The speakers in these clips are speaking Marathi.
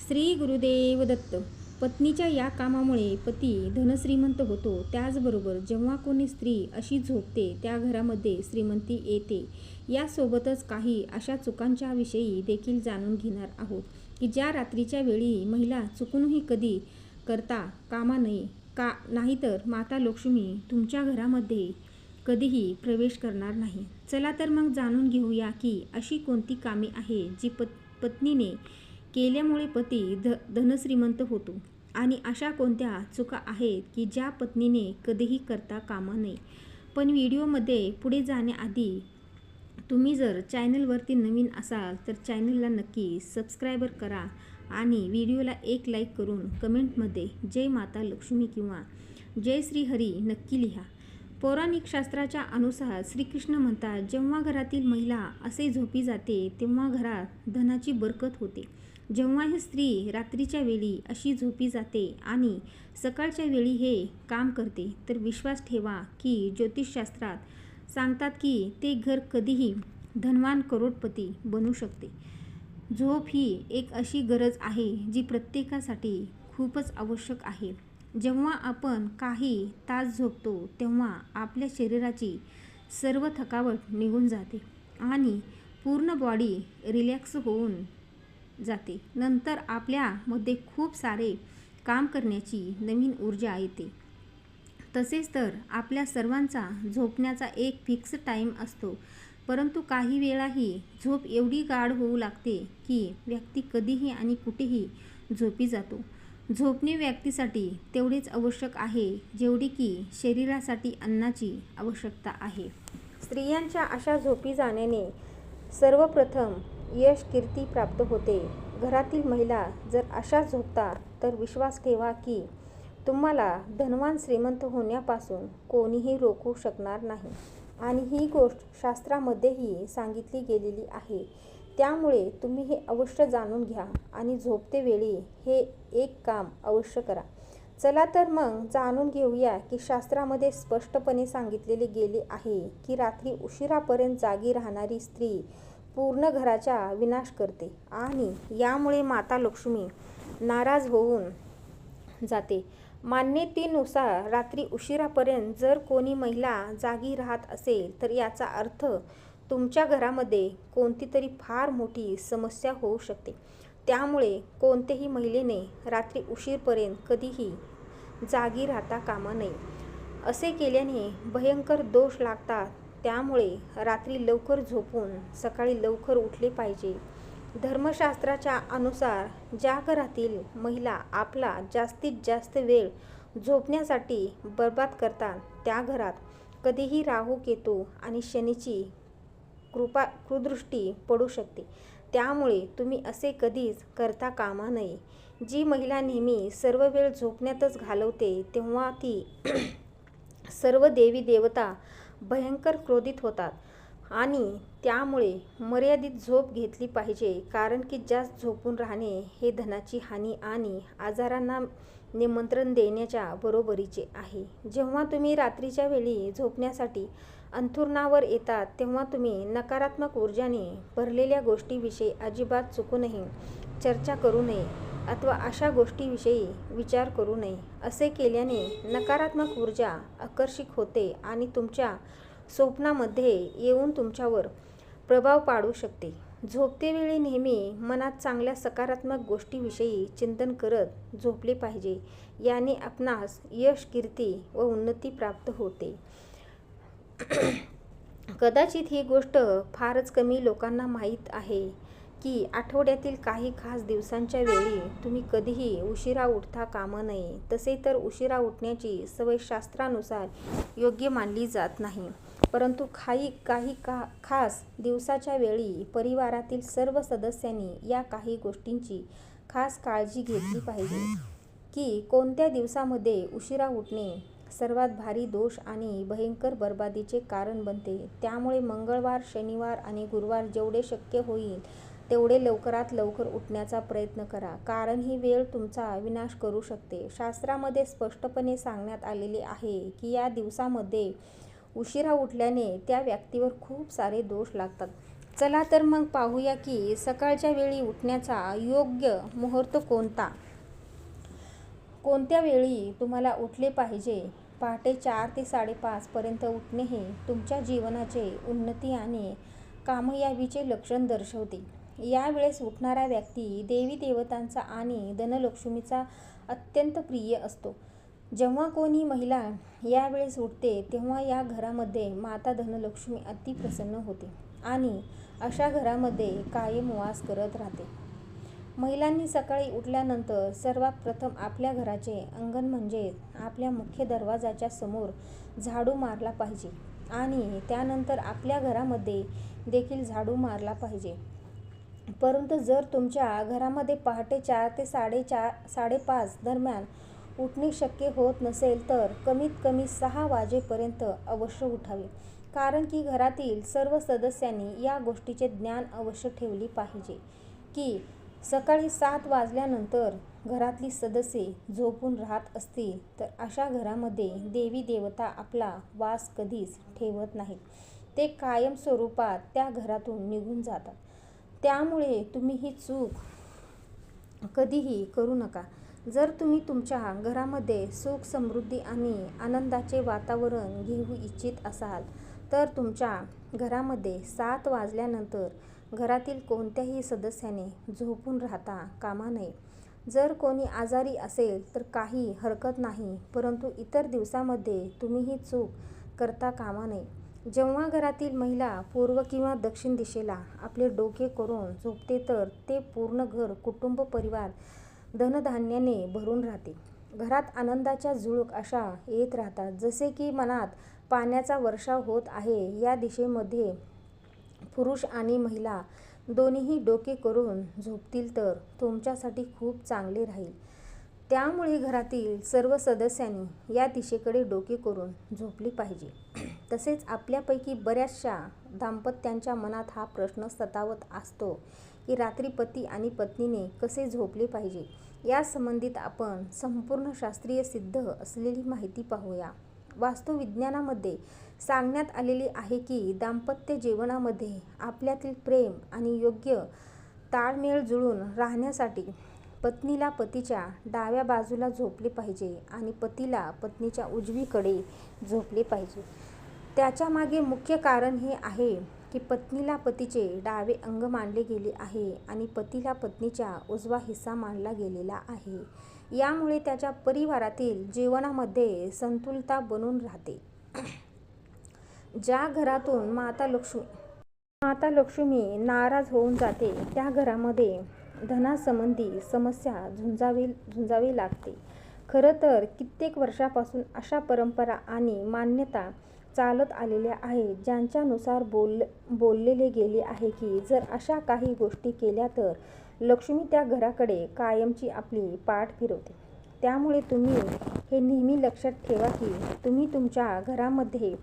श्री गुरुदेव दत्त. पत्नीच्या या कामामुळे पती धनश्रीमंत होतो. त्याचबरोबर जेव्हा कोणी स्त्री अशी झोपते त्या घरामध्ये श्रीमंती येते. यासोबतच काही अशा चुकांच्या विषयी देखील जाणून घेणार आहोत की ज्या रात्रीच्या वेळी महिला चुकूनही कधी करता कामा नये का नाहीतर माता लक्ष्मी तुमच्या घरामध्ये कधीही प्रवेश करणार नाही. चला तर मग जाणून घेऊया की अशी कोणती कामे आहे जी पत पत्नीने केल्यामुळे पती ध धनश्रीमंत होतो. आणि अशा कोणत्या चुका आहेत की ज्या पत्नीने कधीही करता कामा नये. पण व्हिडिओमध्ये पुढे जाण्याआधी तुम्ही जर चॅनलवरती नवीन असाल तर चॅनलला नक्की सबस्क्रायबर करा आणि व्हिडिओला एक लाईक करून कमेंटमध्ये जय माता लक्ष्मी किंवा जय श्री हरी नक्की लिहा. पौराणिक शास्त्राच्या अनुसार श्रीकृष्ण म्हणतात जेव्हा घरातील महिला असे झोपी जाते तेव्हा घरात धनाची बरकत होते. जेव्हा ही स्त्री रात्रीच्या वेळी अशी झोपी जाते आणि सकाळच्या वेळी हे काम करते तर विश्वास ठेवा की ज्योतिषशास्त्रात सांगतात की ते घर कधीही धनवान करोडपती बनू शकते. झोप ही एक अशी गरज आहे जी प्रत्येकासाठी खूपच आवश्यक आहे. जेव्हा आपण काही तास झोपतो तेव्हा आपल्या शरीराची सर्व थकावट निघून जाते आणि पूर्ण बॉडी रिलॅक्स होऊन जाते. नंतर आपल्यामध्ये खूप सारे काम करण्याची नवीन ऊर्जा येते. तसेच तर आपल्या सर्वांचा झोपण्याचा एक फिक्स टाईम असतो. परंतु काही वेळाही झोप एवढी गाढ होऊ लागते की व्यक्ती कधीही आणि कुठेही झोपी जातो. झोपणे व्यक्तीसाठी तेवढेच आवश्यक आहे जेवढी की शरीरासाठी अन्नाची आवश्यकता आहे. स्त्रियांच्या अशा झोपी जाण्याने सर्वप्रथम यश कीर्ती प्राप्त होते. घरातील महिला जर अशा झोपतात तर विश्वास ठेवा की तुम्हाला धनवान श्रीमंत होण्यापासून कोणीही रोखू शकणार नाही. आणि ही गोष्ट शास्त्रामध्येही सांगितली गेलेली आहे. त्यामुळे तुम्ही हे अवश्य जाणून घ्या आणि झोपते वेळी हे एक काम अवश्य करा. चला तर मग जाणून घेऊया की शास्त्रामध्ये स्पष्टपणे सांगितलेले गेले आहे की रात्री उशिरापर्यंत जागी राहणारी स्त्री पूर्ण घराचा विनाश करते आणि यामुळे माता लक्ष्मी नाराज होऊन जाते. मान्यतेनुसार रात्री उशिरापर्यंत जर कोणी महिला जागी राहत असेल तर याचा अर्थ तुमच्या घरामध्ये कोणती तरी फार मोठी समस्या होऊ शकते. त्यामुळे कोणत्याही महिलेने रात्री उशीरपर्यंत कधीही जागी राहता कामा नये. असे केल्याने भयंकर दोष लागतात त्यामुळे रात्री लवकर झोपून सकाळी लवकर उठले पाहिजे. धर्मशास्त्राच्या अनुसार ज्या घरातील महिला आपला जास्तीत जास्त वेळ झोपण्यासाठी बर्बाद करतात त्या घरात कधीही राहू केतू आणि शनीची कृपा कुदृष्टी पडू शकते. त्यामुळे तुम्ही असे कधीच करता कामा नये. जी महिला नेहमी सर्व वेळ झोपण्यातच घालवते तेव्हा ती सर्व देवी देवता भयंकर क्रोधित होतात. आणि त्यामुळे मर्यादित झोप घेतली पाहिजे कारण की जास्त झोपून राहणे हे धनाची हानी आणि आजारांना निमंत्रण देण्याच्या बरोबरीचे आहे. जेव्हा तुम्ही रात्रीच्या वेळी झोपण्यासाठी अंथुरणावर येतात तेव्हा तुम्ही नकारात्मक ऊर्जाने भरलेल्या गोष्टीविषयी अजिबात चुकूनही चर्चा करू नये. अथवा अशा गोष्टीविषयी विचार करू नये. असे केल्याने नकारात्मक ऊर्जा आकर्षित होते आणि तुमच्या स्वप्नामध्ये येऊन तुमच्यावर प्रभाव पाडू शकते. झोपतेवेळी नेहमी मनात चांगल्या सकारात्मक गोष्टीविषयी चिंतन करत झोपले पाहिजे याने आपणास यश कीर्ती व उन्नती प्राप्त होते. कदाचित ही गोष्ट फारच कमी लोकांना माहीत आहे. की आठवड्यातील काही खास दिवसांच्या वेळी तुम्ही कधीही उशिरा उठता कामं नये. तसे तर उशिरा उठण्याची सवय शास्त्रानुसार योग्य मानली जात नाही. परंतु काही काही का खास दिवसाच्या वेळी परिवारातील सर्व सदस्यांनी या काही गोष्टींची खास काळजी घेतली पाहिजे की कोणत्या दिवसामध्ये उशिरा उठणे सर्वात भारी दोष आणि भयंकर बर्बादीचे कारण बनते. त्यामुळे मंगळवार शनिवार आणि गुरुवार जेवढे शक्य होईल तेवढे लवकरात लवकर उठण्याचा प्रयत्न करा. कारण ही वेळ तुमचा विनाश करू शकते. शास्त्रामध्ये स्पष्टपणे सांगण्यात आलेले आहे की या दिवसामध्ये उशिरा उठल्याने त्या व्यक्तीवर खूप सारे दोष लागतात. चला तर मग पाहूया की सकाळच्या वेळी उठण्याचा योग्य मुहूर्त कोणता? कोणत्या वेळी तुम्हाला उठले पाहिजे? पहाटे चार ते साडेपाचपर्यंत उठणे हे तुमच्या जीवनाचे उन्नती आणि कामयाबीचे लक्षण दर्शवते. यावेळेस उठणारा व्यक्ती देवी देवतांचा आणि धनलक्ष्मीचा अत्यंत प्रिय असतो. जेव्हा कोणी महिला यावेळेस उठते तेव्हा या घरामध्ये माता धनलक्ष्मी अतिप्रसन्न होते आणि अशा घरामध्ये कायम वास करत राहते. महिलांनी सकाळी उठल्यानंतर सर्वात प्रथम आपल्या घराचे अंगण म्हणजे आपल्या मुख्य दरवाजाच्या समोर झाडू मारला पाहिजे आणि त्यानंतर आपल्या घरामध्ये देखील झाडू मारला पाहिजे. परंतु जर तुमच्या घरामध्ये पहाटे चार ते साडेचार साडेपाच दरम्यान उठणे शक्य होत नसेल तर कमीत कमी सहा वाजेपर्यंत अवश्य उठावे. कारण की घरातील सर्व सदस्यांनी या गोष्टीचे ज्ञान अवश्य ठेवले पाहिजे की सकाळी सात वाजल्यानंतर घरातली सदस्ये झोपून राहत असतील तर अशा घरामध्ये देवी देवता आपला वास कधीच ठेवत नाहीत. ते कायम स्वरूपात त्या घरातून निघून जातात. त्यामुळे तुम्ही ही चूक कधीही करू नका. जर तुम्ही तुमच्या घरामध्ये सुख समृद्धी आणि आनंदाचे वातावरण घेऊ इच्छित असाल तर तुमच्या घरामध्ये सात वाजल्यानंतर घरातील कोणत्याही सदस्याने झोपून राहता कामा नये. जर कोणी आजारी असेल तर काही हरकत नाही परंतु इतर दिवसामध्ये तुम्ही ही चूक करता कामा नये. जेव्हा घरातील महिला पूर्व किंवा दक्षिण दिशेला आपले डोके करून झोपते तर ते पूर्ण घर कुटुंब परिवार धनधान्याने भरून राहते. घरात आनंदाच्या झुळूक अशा येत राहतात जसे की मनात पाण्याचा वर्षाव होत आहे. या दिशेमध्ये पुरुष आणि महिला दोन्हीही डोके करून झोपतील तर तुमच्यासाठी खूप चांगले राहील. त्यामुळे घरातील सर्व सदस्यांनी या दिशेकडे डोके करून झोपले पाहिजे. तसेच आपल्यापैकी बऱ्याचशा दाम्पत्यांच्या मनात हा प्रश्न सतावत असतो की रात्री पती आणि पत्नीने कसे झोपले पाहिजे या संबंधित आपण संपूर्ण शास्त्रीय सिद्ध असलेली माहिती पाहूया. वास्तुविज्ञानामध्ये सांगण्यात आलेली आहे की दाम्पत्य जीवनामध्ये आपल्यातील प्रेम आणि योग्य ताळमेळ जुळून राहण्यासाठी पत्नीला पतीच्या डाव्या बाजूला झोपले पाहिजे आणि पतीला पत्नीच्या उजवीकडे झोपले पाहिजे. त्याच्यामागे मुख्य कारण हे आहे की पत्नीला पतीचे डावे अंग मानले गेले आहे आणि पतीला पत्नीचा उजवा हिस्सा मानला गेलेला आहे. यामुळे त्याच्या परिवारातील जीवनामध्ये संतुलता बनून राहते. ज्या घरातून माता लक्ष्मी माता लक्ष्मी नाराज होऊन जाते त्या घरामध्ये धनासंबंधी समस्या झुंजावी झुंजावी लागते. खरं तर कित्येक वर्षापासून अशा परंपरा आणि मान्यता चालत आलेल्या आहेत ज्यांच्यानुसार बोल बोललेले गेले आहे की जर अशा काही गोष्टी केल्या तर लक्ष्मी त्या घराकडे कायमची आपली पाठ फिरवते. त्यामुळे तुम्ही हे नेहमी लक्षात ठेवा की तुम्ही तुमच्या घरामध्ये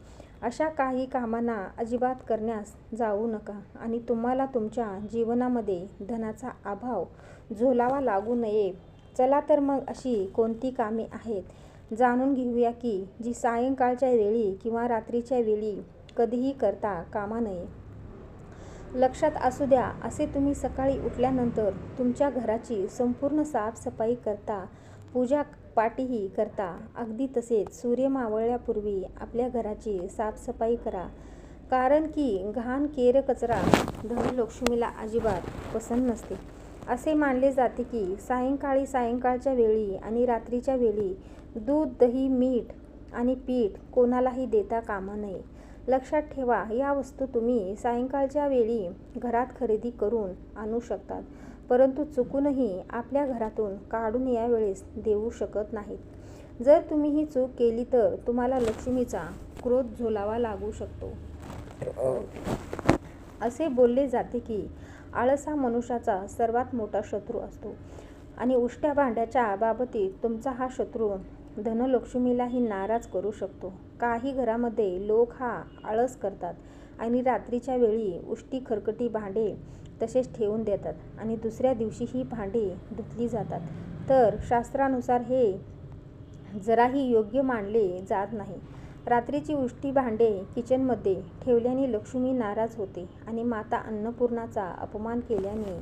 अशा काही कामांना अजिबात करण्यास जाऊ नका आणि तुम्हाला तुमच्या जीवनामध्ये धनाचा अभाव झोलावा लागू नये. चला तर मग अशी कोणती कामे आहेत? जाणून घेऊया की जी सायंकाळच्या वेळी किंवा रात्रीच्या वेळी कधीही करता कामा नये. लक्षात असू द्या असे तुम्ही सकाळी उठल्यानंतर तुमच्या घराची संपूर्ण साफसफाई करता पूजा पाटीही करता. अगदी तसेच सूर्य मावळल्यापूर्वी आपल्या घराची साफसफाई करा. कारण की घाण केर कचरा धनलक्ष्मीला अजिबात पसंत नसते. असे मानले जाते की सायंकाळी सायंकाळच्या वेळी आणि रात्रीच्या वेळी दूध दही मीठ आणि पीठ कोणालाही देता कामा नये. लक्षात ठेवा या वस्तू तुम्ही सायंकाळच्या वेळी घरात खरेदी करून आणू शकतात. परंतु चुकूनही आपल्या घरातून काढून यावेळेस देऊ शकत नाहीत. जर तुम्ही ही चूक केली तर तुम्हाला लक्ष्मीचा क्रोध झोलावा लागू शकतो. असे बोलले जाते की आळस हा मनुष्याचा सर्वात मोठा शत्रू असतो आणि उष्ट्या भांड्याच्या बाबतीत तुमचा हा शत्रू धनलक्ष्मीलाही नाराज करू शकतो. काही घरामध्ये लोक हा आळस करतात आणि रात्रीच्या वेळी उष्टी खरकटी भांडे तसेच ठेवून देतात आणि दुसऱ्या दिवशी ही भांडी धुतली जातात. तर शास्त्रानुसार हे जराही योग्य मानले जात नाही. रात्रीची उष्टी भांडे किचनमध्ये ठेवल्याने लक्ष्मी नाराज होते आणि माता अन्नपूर्णाचा अपमान केल्याने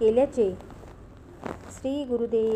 केल्याचे श्री गुरुदेव